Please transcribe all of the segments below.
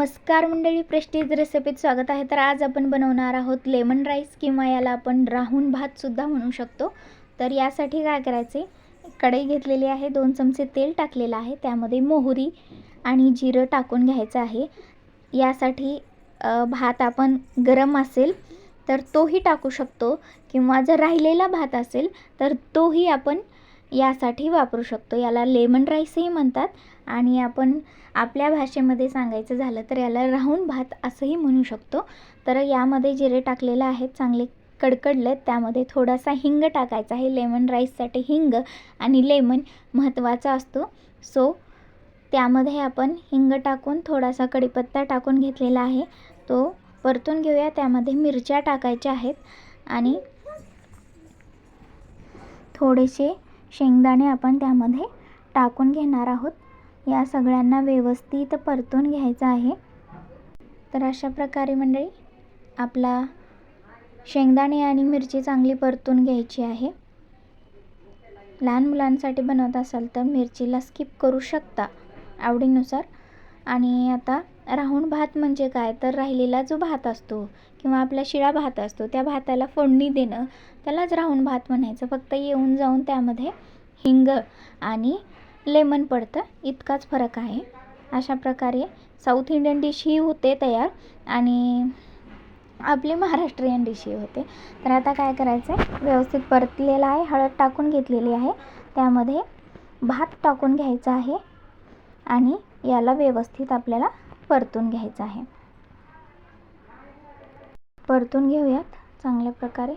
नमस्कार मंडळी प्रेस्टीज रेसिपीत स्वागत आहे. तर आज आपण बनवणार आहोत लेमन राईस किंवा याला आपण राहून भातसुद्धा म्हणू शकतो. तर यासाठी काय करायचे? कढई घेतलेली आहे दोन चमचे तेल टाकलेलं आहे त्यामध्ये मोहरी आणि जिरं टाकून घ्यायचं आहे. यासाठी भात आपण गरम असेल तर तोही टाकू शकतो किंवा जर राहिलेला भात असेल तर तोही आपण यासाठी वापरू शकतो. याला लेमन राईसही म्हणतात आणि आपण आपल्या भाषेमध्ये सांगायचं झालं तर याला राहून भात असंही म्हणू शकतो. तर यामध्ये जिरे टाकलेलं आहेत चांगले कडकडलेत त्यामध्ये थोडासा हिंग टाकायचा आहे. लेमन राईससाठी हिंग आणि लेमन महत्त्वाचा असतो. सो त्यामध्ये आपण हिंग टाकून थोडासा कढीपत्ता टाकून घेतलेला आहे. तो परतून घेऊया. त्यामध्ये मिरच्या टाकायच्या आहेत आणि थोडेसे शेंगदाणे आपण त्यामध्ये टाकून घेणार आहोत. या सगळ्यांना व्यवस्थित परतून घ्यायचं आहे. तर अशा प्रकारे मंडळी आपला शेंगदाणे आणि मिरची चांगली परतून घ्यायची आहे. लहान मुलांसाठी बनवत असाल तर मिरचीला स्किप करू शकता आवडीनुसार. आणि आता राहून भात म्हणजे काय? तर राहिलेला जो भात असतो किंवा आपला शिळा भात असतो त्या भाताला फोडणी देणं त्यालाच राहून भात म्हणायचं. फक्त येऊन जाऊन त्यामध्ये हिंग आणि लेमन पडतं. इतकाच फरक आहे. अशा प्रकारे साऊथ इंडियन डिश ही होते तयार आणि आपली महाराष्ट्रीयन डिश ही होते. तर आता काय करायचं आहे व्यवस्थित परतलेलं आहे. हळद टाकून घेतलेली आहे. त्यामध्ये भात टाकून घ्यायचा आहे आणि याला व्यवस्थित आपल्याला परतून घ्यायचं आहे. परतून घेऊयात चांगल्या प्रकारे.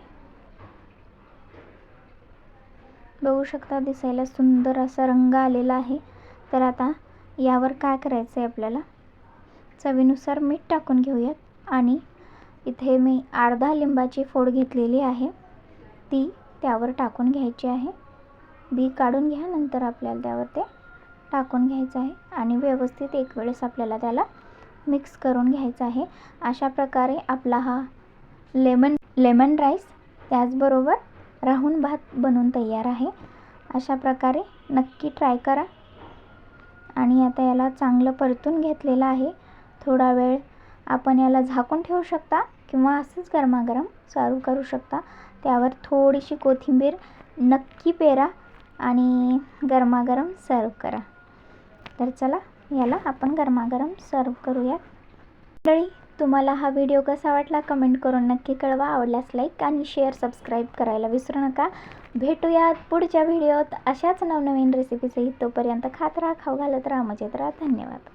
बघू शकता दिसायला सुंदर असा रंग आलेला आहे. तर आता यावर काय करायचं आहे आपल्याला? चवीनुसार मीठ टाकून घेऊयात. आणि इथे मी अर्धा लिंबाची फोड घेतलेली आहे. ती त्यावर टाकून घ्यायची आहे. बी काढून घ्या नंतर आपल्याला त्यावर ते टाकून घ्यायचं आहे आणि व्यवस्थित एक वेळेस आपल्याला त्याला मिक्स करून घ्यायचं आहे. अशा प्रकारे आपला हा लेमन लेमन राईस त्याचबरोबर राहून भात बनून तयार आहे. अशा प्रकारे नक्की ट्राय करा. आणि आता याला चांगलं परतून घेतलेलं आहे. थोडा वेळ आपण याला झाकून ठेवू शकता किंवा असंच गरमागरम सर्व करू शकता. त्यावर थोडीशी कोथिंबीर नक्की पेरा आणि गरमागरम सर्व करा. तर चला याला आपण गरमागरम सर्व करूयात. मंडळी तुम्हाला हा व्हिडिओ कसा वाटला कमेंट करून नक्की कळवा. आवडल्यास लाईक आणि शेअर सबस्क्राईब करायला विसरू नका. भेटूयात पुढच्या व्हिडिओत अशाच नवनवीन रेसिपीसहित तोपर्यंत खात राहा खाऊ घालत राहा. मजेत राहा. धन्यवाद.